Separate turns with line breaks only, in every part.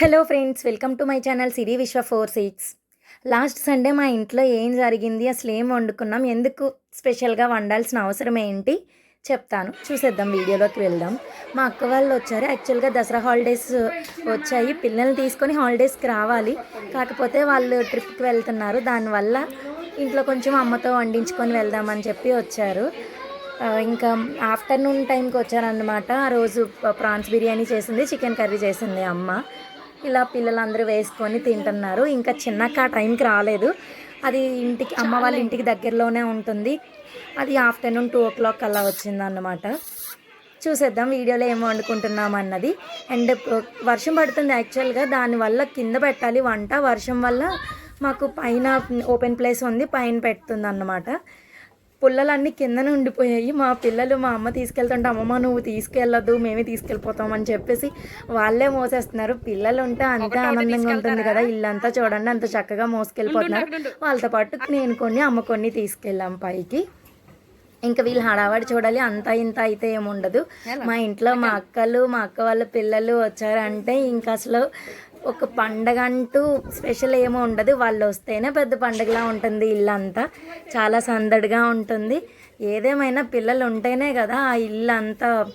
Hello friends welcome to my channel Siri Vishwa four six last Sunday మా ఇంట్లో ఏం జరిగింది? అసలు ఏం వండుకున్నాం? ఎందుకు స్పెషల్గా వండాల్సిన అవసరం ఏంటి? చెప్తాను. చూసేద్దాం వీడియోలోకి వెళ్దాం. మా అక్క వాళ్ళు వచ్చారు. యాక్చువల్గా దసరా హాలిడేస్ వచ్చాయి. పిల్లల్ని తీసుకొని హాలిడేస్కి రావాలి. కాకపోతే వాళ్ళు ట్రిప్కి వెళ్తున్నారు. దానివల్ల ఇంట్లో కొంచెం అమ్మతో వండించుకొని వెళ్దామని చెప్పి వచ్చారు. ఇంకా ఆఫ్టర్నూన్ టైంకి వచ్చారనమాట ఆ రోజు ప్రాన్స్ బిర్యానీ చేసింది చికెన్ కర్రీ చేసింది అమ్మ. ఇలా పిల్లలందరూ వేసుకొని తింటున్నారు. ఇంకా చిన్నక్క ఆ టైంకి రాలేదు. అది ఇంటికి అమ్మ వాళ్ళ ఇంటికి దగ్గరలోనే ఉంటుంది. అది ఆఫ్టర్నూన్ టూ ఓ క్లాక్ అలా వచ్చిందన్నమాట. చూసేద్దాం వీడియోలో ఏం వండుకుంటున్నాం అన్నది. అండ్ వర్షం పడుతుంది యాక్చువల్గా. దానివల్ల కింద పెట్టాలి వంట. వర్షం వల్ల మాకు పైన ఓపెన్ ప్లేస్ ఉంది. పైన పెడుతుంది అన్నమాట పుల్లలన్నీ కిందనే ఉండిపోయాయి. మా పిల్లలు మా అమ్మ తీసుకెళ్తుంటే అమ్మమ్మ నువ్వు తీసుకెళ్ళొద్దు మేమే తీసుకెళ్ళిపోతాం అని చెప్పేసి వాళ్ళే మోసేస్తున్నారు. పిల్లలు ఉంటే అంతే ఆనందంగా ఉంటుంది కదా ఇల్లంతా చూడండి అంత చక్కగా మోసుకెళ్ళిపోతున్నారు. వాళ్ళతో పాటు నేను కొన్ని అమ్మ కొన్ని తీసుకెళ్ళాం పైకి. ఇంకా వీళ్ళు హడావాడి చూడాలి అంత ఇంత అయితే ఏముండదు. మా ఇంట్లో మా అక్కలు మా అక్క వాళ్ళ పిల్లలు వచ్చారంటే ఇంకా అసలు ఒక పండగ అంటూ స్పెషల్ ఏమో ఉండదు. వాళ్ళు వస్తేనే పెద్ద పండగలా ఉంటుంది ఇల్లంతా. చాలా సందడిగా ఉంటుంది. ఏదేమైనా పిల్లలు ఉంటేనే కదా ఆ ఇల్లు అంతా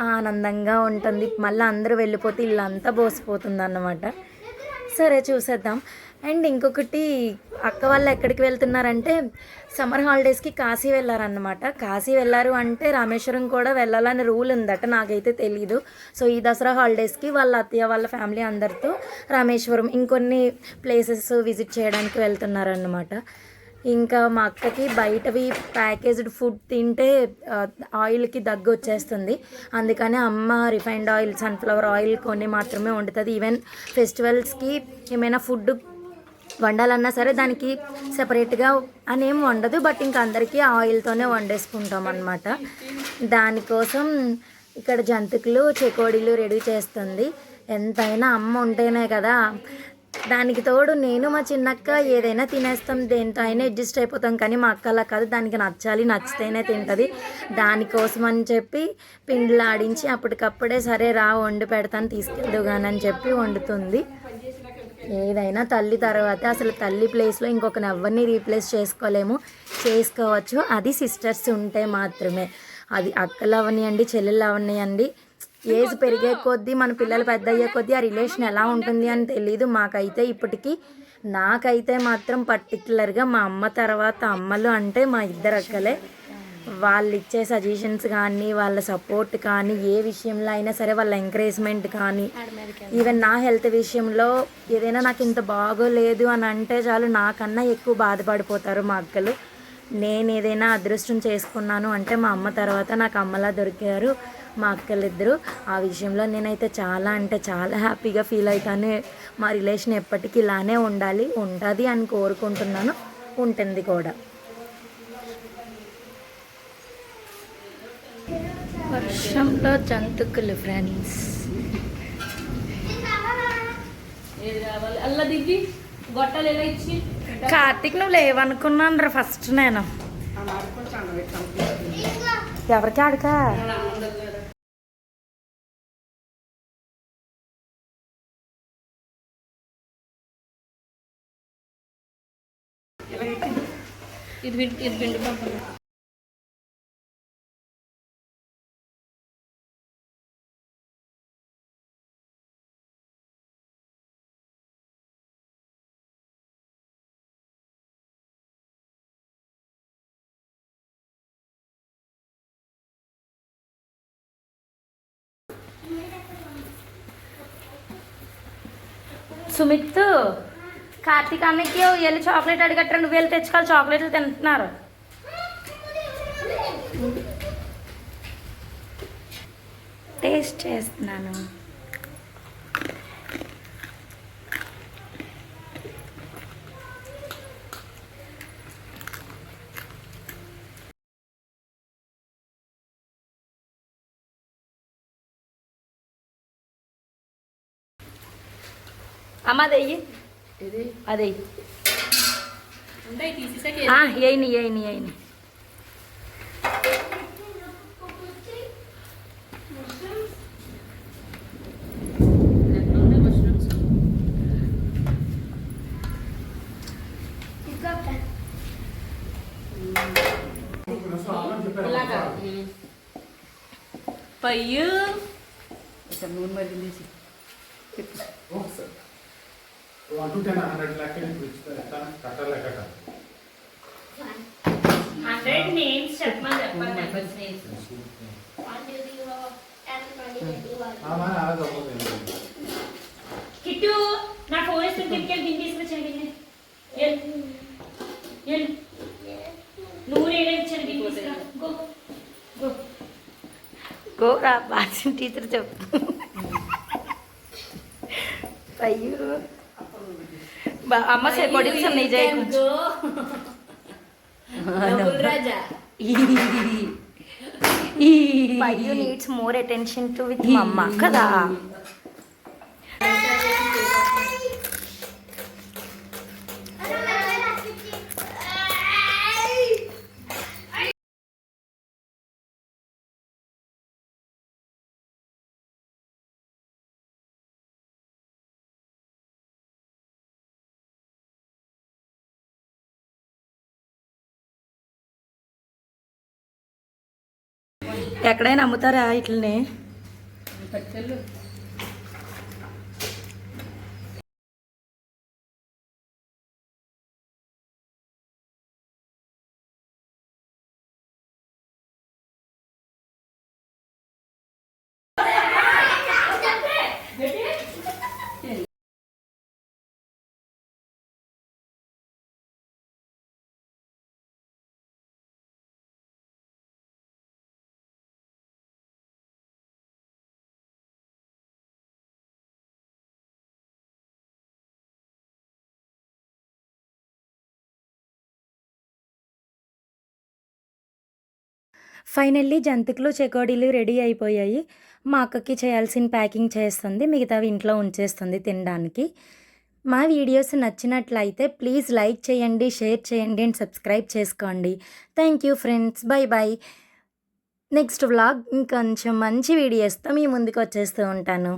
ఆనందంగా ఉంటుంది. మళ్ళీ అందరూ వెళ్ళిపోతే ఇల్లు అంతా బోసిపోతుంది అన్నమాట సరే చూసేద్దాం. అండ్ ఇంకొకటి అక్క వాళ్ళు ఎక్కడికి వెళ్తున్నారంటే సమ్మర్ హాలిడేస్కి కాశీ వెళ్ళారన్నమాట. కాశీ వెళ్ళారు అంటే రామేశ్వరం కూడా వెళ్ళాలని రూల్ ఉందట నాకైతే తెలీదు. సో ఈ దసరా హాలిడేస్కి వాళ్ళ అత్తయ్య వాళ్ళ ఫ్యామిలీ అందరితో రామేశ్వరం ఇంకొన్ని ప్లేసెస్ విజిట్ చేయడానికి వెళ్తున్నారన్నమాట. ఇంకా మా అక్కకి బయటవి ప్యాకేజ్డ్ ఫుడ్ తింటే ఆయిల్కి దగ్గు వచ్చేస్తుంది. అందుకని అమ్మ రిఫైండ్ ఆయిల్ సన్ఫ్లవర్ ఆయిల్ కొన్ని మాత్రమే వండుతుంది. ఈవెన్ ఫెస్టివల్స్కి ఏమైనా ఫుడ్ వండాలన్నా సరే దానికి సపరేట్గా అని ఏం వండదు. బట్ ఇంకా అందరికీ ఆయిల్తోనే వండేసుకుంటాం అనమాట దానికోసం ఇక్కడ జంతికలు చెకోడీలు రెడీ చేస్తుంది. ఎంతైనా అమ్మ ఉంటేనే కదా. దానికి తోడు నేను మా చిన్నక్క ఏదైనా తినేస్తాం. దేంతో అయినా అడ్జస్ట్ అయిపోతాం. కానీ మా అక్క అలా కాదు. దానికి నచ్చాలి నచ్చితేనే తింటుంది. దానికోసం అని చెప్పి పిండిలు ఆడించి అప్పటికప్పుడే సరే రా వండి పెడతాను తీసుకెళ్దుగానని చెప్పి వండుతుంది. ఏదైనా తల్లి తర్వాత అసలు తల్లి ప్లేస్లో ఇంకొకరిని ఎవరిని రీప్లేస్ చేసుకోలేము. చేసుకోవచ్చు. అది సిస్టర్స్ ఉంటే మాత్రమే. అది అక్కలు అవనియండి చెల్లెలు అవనియండి ఏజ్ పెరిగే కొద్దీ మన పిల్లలు పెద్ద అయ్యే కొద్దీ ఆ రిలేషన్ ఎలా ఉంటుంది అని తెలియదు మాకైతే ఇప్పటికీ నాకైతే మాత్రం పర్టికులర్గా మా అమ్మ తర్వాత అమ్మలు అంటే మా ఇద్దరు అక్కలే. వాళ్ళు ఇచ్చే సజెషన్స్ కానీ వాళ్ళ సపోర్ట్ కానీ ఏ విషయంలో అయినా సరే వాళ్ళ ఎంకరేజ్మెంట్ కానీ ఈవెన్ నా హెల్త్ విషయంలో ఏదైనా నాకు ఇంత బాగోలేదు అని అంటే చాలు నాకన్నా ఎక్కువ బాధపడిపోతారు మా అక్కలు. నేను ఏదైనా అదృష్టం చేసుకున్నాను అంటే మా అమ్మ తర్వాత నాకు అమ్మలా దొరికారు మా అక్కలిద్దరు. ఆ విషయంలో నేనైతే చాలా అంటే చాలా హ్యాపీగా ఫీల్ అవుతాను. మా రిలేషన్ ఎప్పటికీ ఇలానే ఉండాలి ఉంటుంది అని కోరుకుంటున్నాను. ఉంటుంది కూడా. వర్షంలో జంతుకులు ఫ్రెండ్స్ కార్తీక్ నువ్వు లేవనుకున్నాను రా ఫస్ట్ నేను. ఎవరికి ఆడక?
ఇది ఇది పిండి పంపండి.
సుమిత్ కార్తీక్ అన్నకి వెళ్ళి చాక్లెట్ అడిగట్రా నువ్వు వెళ్ళి తెచ్చుకోవాలి చాక్లెట్లు తింటున్నారు. టేస్ట్ చేస్తున్నాను. Amadeye. Adey.
Ah,
yeni
yeni yeni.
Para you, es
el número
de ¿Qué pasa? one
to ten, hundred lakh in which the Tata like
a Hundred names, Shatman,
Shatman, members' names.
हमारा आवाज़ हो गया किट्टू ना phone से cricket Hindi से चलेंगे ये ये
नूरे रे चलेंगे इसका गो गो गो रा बात टीचर जब अय्यो అమ్మ సెకొడిల్స్ ఉన్నాయి జై పయ్యు needs more attention to with మమ్మ కదా ఎక్కడైనా అమ్ముతారా ఇట్లనే? ఫైనల్లీ జంతికలు చెకోడీలు రెడీ అయిపోయాయి. మా అక్కకి చేయాల్సిన ప్యాకింగ్ చేస్తుంది మిగతావి ఇంట్లో ఉంచేస్తుంది తినడానికి. మా వీడియోస్ నచ్చినట్లయితే ప్లీజ్ లైక్ చేయండి షేర్ చేయండి అండ్ సబ్స్క్రైబ్ చేసుకోండి. Thank you friends bye bye. Next vlog ఇంకొంచెం మంచి వీడియోస్తో మీ ముందుకు వచ్చేస్తూ ఉంటాను.